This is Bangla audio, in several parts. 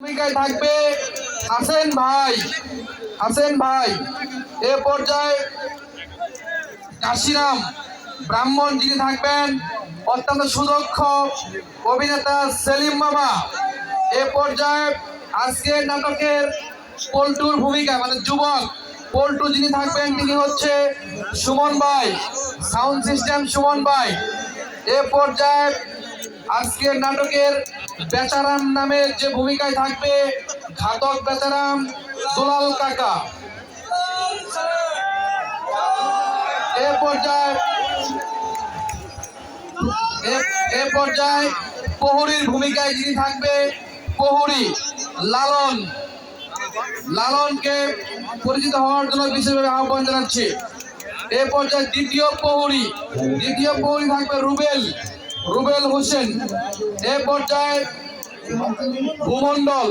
ভূমিকায় থাকবে হাসেন ভাই। হাসেন ভাই, এ পর্যায়ে কাশিরাম ব্রাহ্মণ যিনি থাকবেন, অত্যন্ত সুদক্ষ অভিনেতা সেলিম মামা এ পর্যায়ে আজকের নাটকের পল্টুর ভূমিকা মানে যুবক পল্টু যিনি থাকবেন, তিনি হচ্ছে সুমন ভাই, সাউন্ড সিস্টেম সুমন ভাই। এ পর্যায়ে আজকের নাটকের বেচারাম নামের যে ভূমিকায় থাকবে ঘাতক বেচারাম দুলাল কাকা। এ পর্যায়ে এ- পর্যায়ে প্রহরীর ভূমিকায় যিনি থাকবে প্রহরী লালন। লালনকে পরিচিত হওয়ার জন্য বিশেষভাবে আহ্বান জানাচ্ছি। এ পর্যায়ে দ্বিতীয় প্রহরী দ্বিতীয় প্রহরী থাকবে রুবেল। রুবেল হোসেন এ পর্যায়ে ভূমণ্ডল।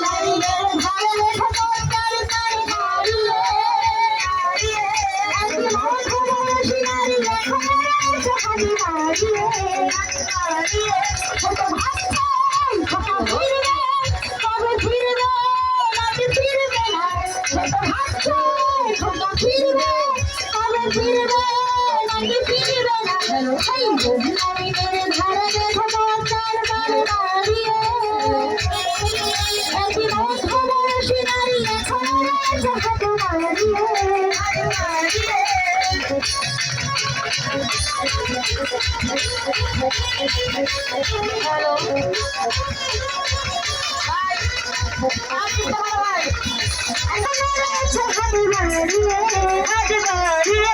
বেলা হলো হাই বন্ধু আমি তোর ধারে দেখো পথের পারে দাঁড়িয়ে একই মধ্য বয়সী নারী এখন রাজা হাতে দাঁড়িয়ে হ্যালো আপনি ভাই এখন রাজা হাতে দাঁড়িয়ে আজ দাঁড়িয়ে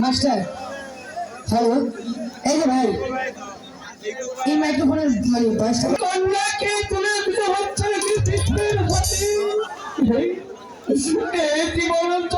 মাস্টার হ্যালো এই যে ভাই এই মাইক্রোফোনের মানে বয়সটা কন্যাকে তুলে দিতে হচ্ছে কি? জীবনের যন্ত্রণা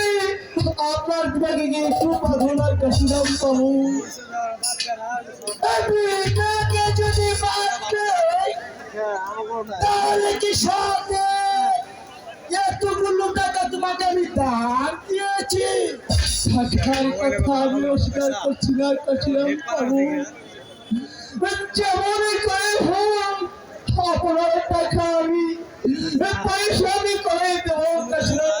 আপনার বিভাগে গিয়ে একটু প্রার্থনার কাশিরাম বাবু। মেয়েটাকে যদি তাহলে কি সাথে এতগুলো টাকা তোমাকে আমি দান দিয়েছি? টাকার কথা আমি অস্বীকার করছি না, কাশিরাম বাবু। যেমনই করে হোক আপনার টাকা আমি আমি করে দেবো, কাশিরাম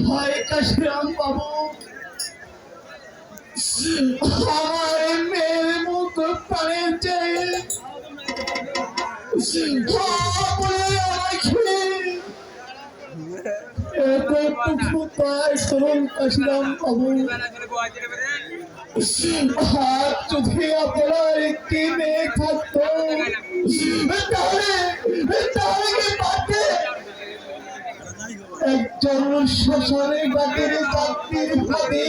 ভয় কাশিরাম বাবু আমার মুখ পানে চেয়ে। যদি আপনার একটি মেয়ে থাকতো তাহলে একজন শ্মশানে বাটের চাকরির ভাবে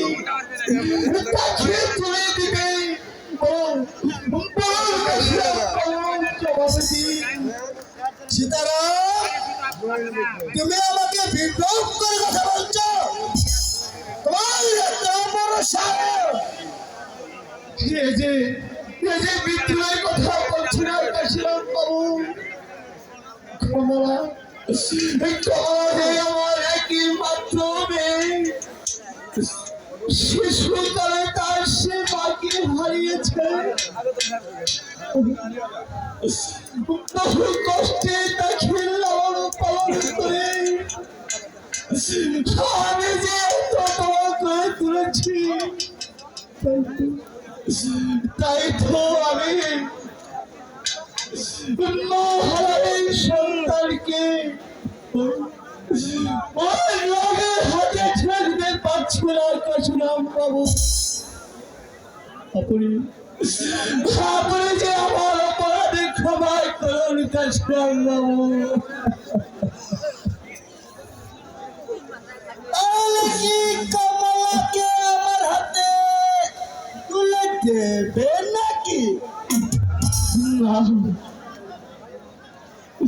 তাকে তুলে দিবে সীতারাম, তুমি আমাকে বিপ্লব করে কথা বলছো? তোমার বড় যে যে বিদ্রোহের কথা বলছি না কাশিরাম বাবু। কমলা যে আমার একই মাত্র শিশুকালে তার সে মাকে হারিয়েছে। বহু কষ্টে তাকে লালন পালন করে। আমি যে এত করে তুলেছি। তাই তো আমি মহারানীর সন্তানকে ওই রোগের হাতে ছেড়ে দিতে পারছি না কাশুরাম বাবু আপনি আপনি যে আমার অপরাধে ক্ষমা করুন কাশুরাম আমার হাতে তুলে দেবে নাকি?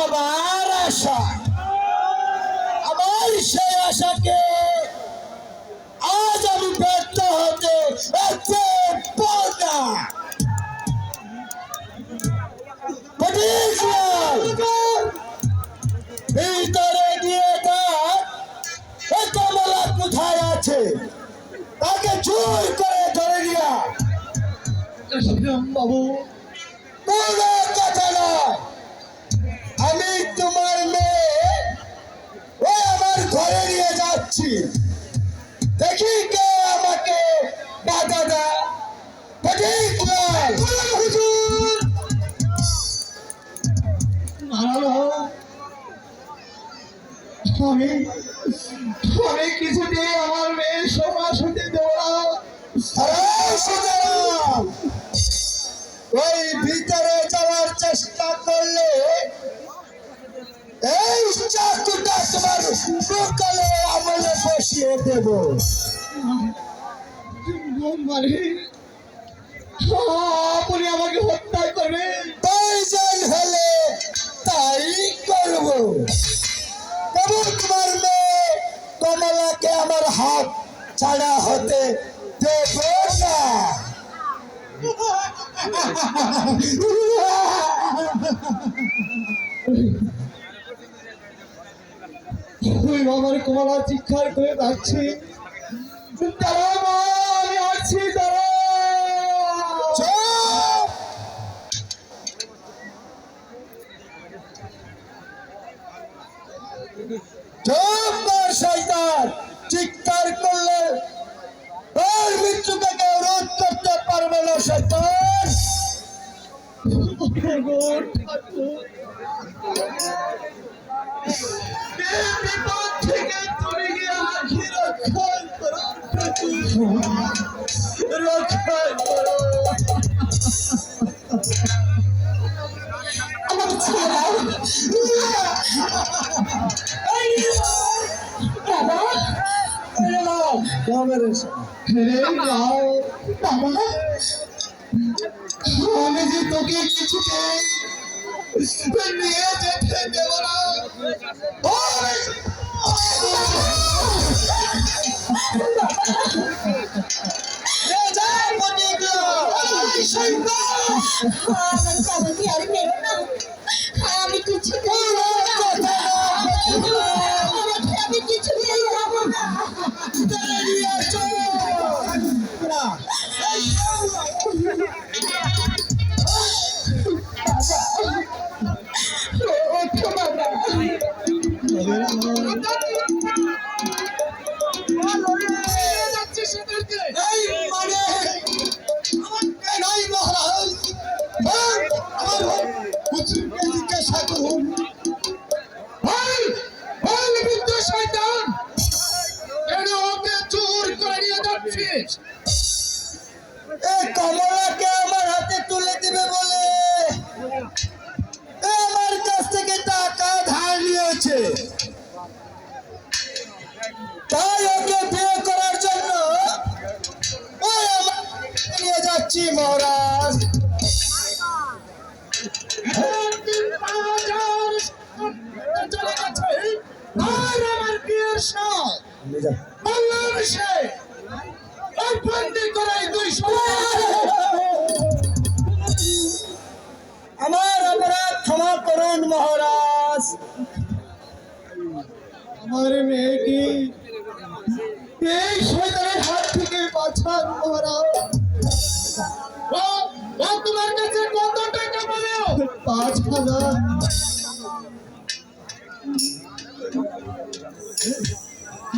আমার আশা আমার সেই আশাকে আজ আমি ব্যর্থ হতে ভিতরে গিয়ে তার কমলা কোথায় আছে? তাকে জোর করে ধরে বাবু। কথা যাচ্ছি। দেখি কে আমাকে বাধা দেয়। ঠিক নয় হুজুর আমি আমি কিছুতেই আমার মেয়ের সমাজ হতে দেবো ওই ভিতরে যাওয়ার দেব আপনি আমাকে হত্যা করবেন প্রয়োজন হলে তাই করব। তবু তোমার মেয়ে কমলাকে আমার হাত ছাড়া হতে দেব না। ওই আমার কমলা চিৎকার করে ডাকছি তারা আমি আসছি দাঁড়াও বাবা আমি যে তোকে কিছুতে নিয়ে যেতে দেব না ওই! এ যা, পটিকলো! ওই বাবাকে আর মেরো না করাই দুই আমার অপরাধ ক্ষমা করুন মহারাজ। আমার মেয়েকে এই শয়তানের হাত থেকে বাঁচান মহারাজ। তোমার কাছে কত টাকা বলো? পাঁচ হাজার।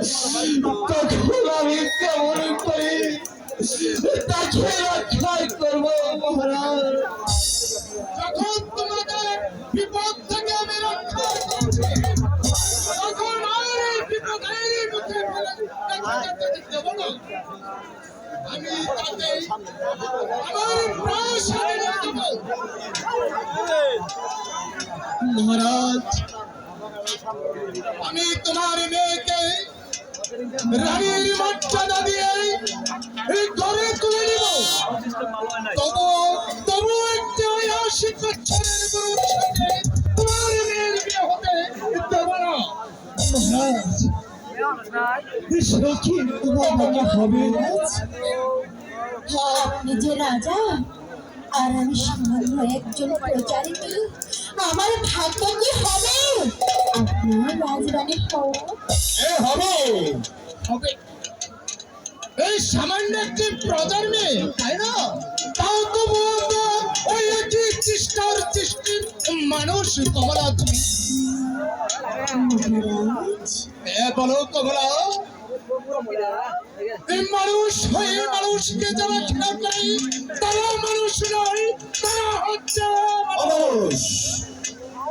তখন আমি কেমন করে? তাকে রক্ষা করব মহারাজ। যখন তোমাদের বিপদ থেকে আমি রক্ষা তখন আর মুখে আমি তাতে আমার প্রাণ দেব। মহারাজ, আমি তোমার মেয়েকে রানীর মর্যাদা দিয়ে ঘরে তুলে নিব। তবু তবু একটি ঐতিহাসিক বছরের আর আমি সামান্য একজন প্রচারিনী আমার ভাগ্য কি হবে? আপনার রাজরানী হবে। হবে। এই সামান্য একটি প্রজার মেয়ে তাই না? তাও তো বলতো ওই একটি চেষ্টার চেষ্টির মানুষ কমলা তুমি এ বলো কমলা। মানুষ হয়ে মানুষকে যারা করে তারা মানুষ নয় তারা হচ্ছে মানুষ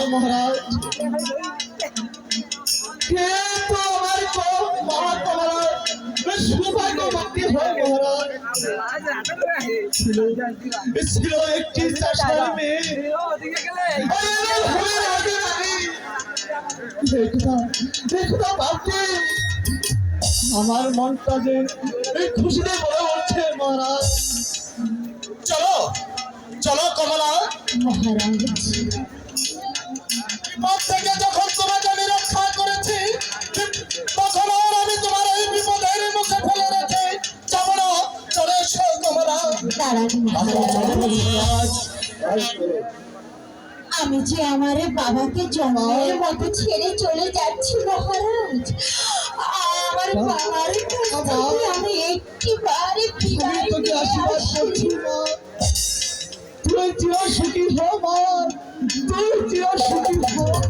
হয় মহারাজ। আমার মনটা যে খুশিতে বলে উঠছে মহারাজ। চলো চলো কমলা। মহারাজ বিপদ থেকে যখন তোমাকে করেছি তখন আর আমি তোমার এই বিপদের মুখে ফেলে রেখে যাব না। চলে এসো কমলা দাঁড়ান আমি যে আমার বাবাকে জন্মের মতো ছেড়ে চলে যাচ্ছি মহারাজ আমার বাবার কাছ আমি নিয়ে আশীর্বাদ করছি আসি। তুই চির সুখী হো তুই চির সুখী হো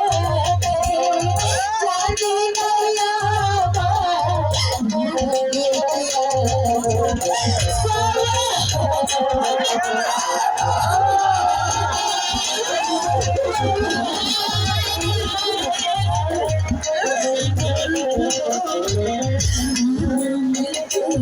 I'm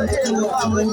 আজ আমার